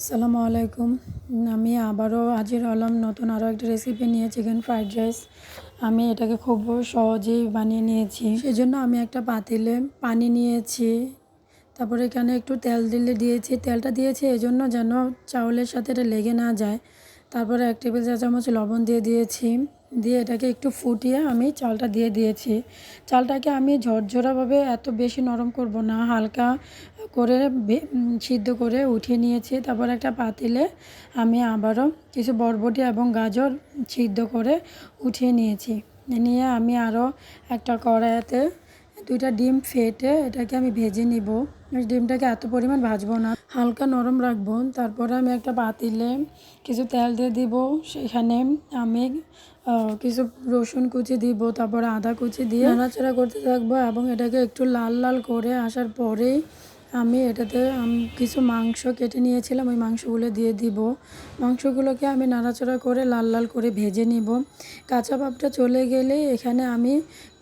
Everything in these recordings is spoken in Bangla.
আসসালামু আলাইকুম। আমি আবারও হাজির হলাম নতুন আরও একটা রেসিপি নিয়ে চিকেন ফ্রাইড রাইস আমি এটাকে খুব সহজেই বানিয়ে নিয়েছি। সেজন্য আমি একটা পাতিলে পানি নিয়েছি। তারপরে এখানে একটু তেল দিলে দিয়েছি। তেলটা দিয়েছি এই জন্য যেন চাউলের সাথে এটা লেগে না যায়। তারপরে এক টেবিল চা চামচ লবণ দিয়ে দিয়েছি। দিয়ে এটাকে একটু ফুটিয়ে আমি চালটা দিয়ে দিয়েছি। চালটাকে আমি ঝরঝরাভাবে এত বেশি নরম করব না, হালকা করে সিদ্ধ করে উঠিয়ে নিয়েছি। তারপর একটা পাতিলে আমি আবারও কিছু বরবটি এবং গাজর সিদ্ধ করে উঠিয়ে নিয়েছি। নিয়ে আমি আরও একটা কড়াইতে দুইটা ডিম ফেটে এটাকে আমি ভেজে নিব। ডিমটাকে এত পরিমাণ ভাজবো না। হালকা নরম রাখব। তারপরে আমি একটা পাতিলে কিছু তেল দিয়ে দিব। সেখানে আমি কিছু রসুন কুচি দিব। তারপরে আদা কুচি দিয়ে নাড়াচাড়া করতে থাকব এবং এটাকে একটু লাল লাল করে আসার পরেই আমি এটাতে কিছু মাংস কেটে নিয়েছিলাম, ওই মাংসগুলো দিয়ে দিব। মাংসগুলোকে আমি নাড়াচাড়া করে লাল লাল করে ভেজে নিব। কাঁচা ভাবটা চলে গেলে এখানে আমি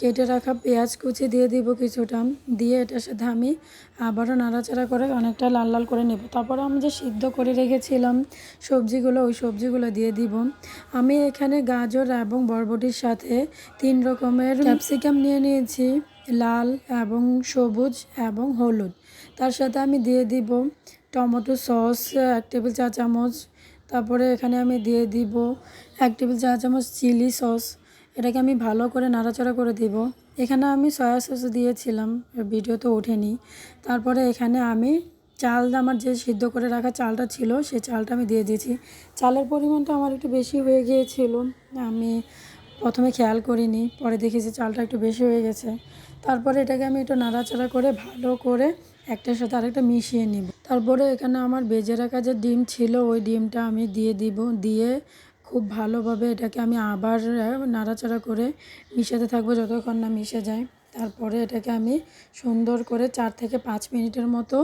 কেটে রাখা পেঁয়াজ কুচি দিয়ে দিব কিছুটা। দিয়ে এটার সাথে আমি আবারও নাড়াচাড়া করে অনেকটা লাল লাল করে নেব। তারপর আমি যে সিদ্ধ করে রেখেছিলাম সবজিগুলো, ওই সবজিগুলো দিয়ে দিব। আমি এখানে গাজর এবং বরবটির সাথে তিন রকমের ক্যাপসিকাম নিয়ে নিয়েছি। লাল এবং সবুজ এবং হলুদ। তার সাথে আমি দিয়ে দিব টমেটো সস, এক টেবিল চা চামচ। তারপরে এখানে আমি দিয়ে দিব এক টেবিল চা চামচ চিলি সস। এটাকে আমি ভালো করে নাড়াচাড়া করে দিব। এখানে আমি সয়া সস দিয়েছিলাম, ভিডিও তো ওঠেনি। তারপরে এখানে আমি চাল আমার যে সিদ্ধ করে রাখা চালটা ছিল সেই চালটা আমি দিয়ে দিয়েছি। চালের পরিমাণটা আমার একটু বেশি হয়ে গিয়েছিল। আমি প্রথমে খেয়াল করিনি, পরে দেখেছি চালটা একটু বেশি হয়ে গেছে। তারপরে এটাকে আমি একটু নাড়াচাড়া করে ভালো করে একটার সাথে আরেকটা মিশিয়ে নিব। তারপরে এখানে আমার বেজে রাখা যে ডিম ছিল, ওই ডিমটা আমি দিয়ে দিব। দিয়ে খুব ভালোভাবে এটাকে আমি আবার নাড়াচাড়া করে মিশাতে থাকব যতক্ষণ না মিশে যায়। তারপরে এটাকে আমি সুন্দর করে চার থেকে পাঁচ মিনিটের মতো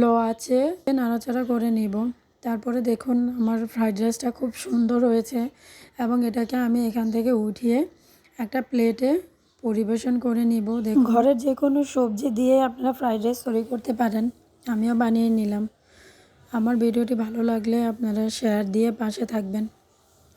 লো আছে নাড়াচাড়া করে নিব। তারপরে দেখুন আমার ফ্রাইড রাইসটা খুব সুন্দর হয়েছে এবং এটাকে আমি এখান থেকে উঠিয়ে একটা প্লেটে পরিবেশন করে নিব। দেখুন। ঘরের যে কোনো সবজি দিয়ে আপনারা ফ্রাইড রাইস তৈরি করতে পারেন। আমিও বানিয়ে নিলাম। আমার ভিডিওটি ভালো লাগলে আপনারা শেয়ার দিয়ে পাশে থাকবেন।